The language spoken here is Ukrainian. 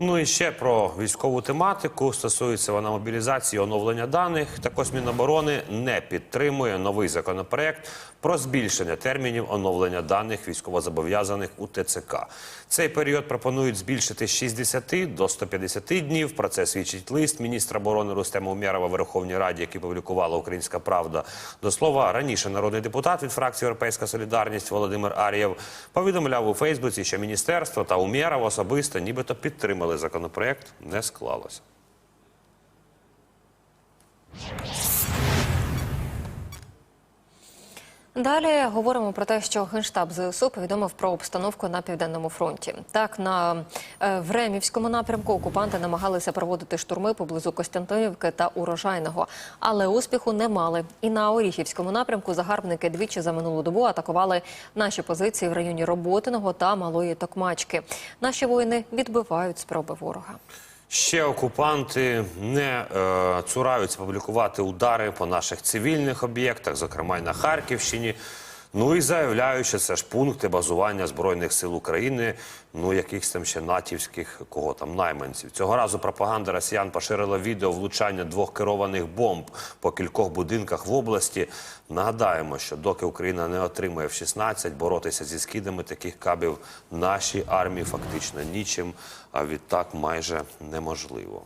Ну і ще про військову тематику. Стосується вона мобілізації оновлення даних. Також Міноборони не підтримує новий законопроект про збільшення термінів оновлення даних військовозобов'язаних у ТЦК. Цей період пропонують збільшити з 60 до 150 днів. Про це свідчить лист міністра оборони Рустема Умєрова в Верховній Раді, який публікувала Українська Правда. До слова, раніше народний депутат від фракції Європейська Солідарність Володимир Ар'єв повідомляв у Фейсбуці, що міністерство та Умєров особисто нібито підтримали законопроект. Не склалося. Далі говоримо про те, що генштаб ЗСУ повідомив про обстановку на південному фронті. Так на е, Времівському напрямку окупанти намагалися проводити штурми поблизу Костянтинівки та Урожайного, але успіху не мали. І на Оріхівському напрямку загарбники двічі за минулу добу атакували наші позиції в районі Роботиного та Малої Токмачки. Наші воїни відбивають спроби ворога. Ще окупанти не е, цураються публікувати удари по наших цивільних об'єктах, зокрема й на Харківщині. Ну і заявляють, що це ж пункти базування збройних сил України, ну якихось там ще натівських кого там найманців. Цього разу пропаганда росіян поширила відео влучання двох керованих бомб по кількох будинках в області. Нагадаємо, що доки Україна не отримує в 16 боротися зі скидами таких кабів нашій армії фактично нічим, а відтак майже неможливо.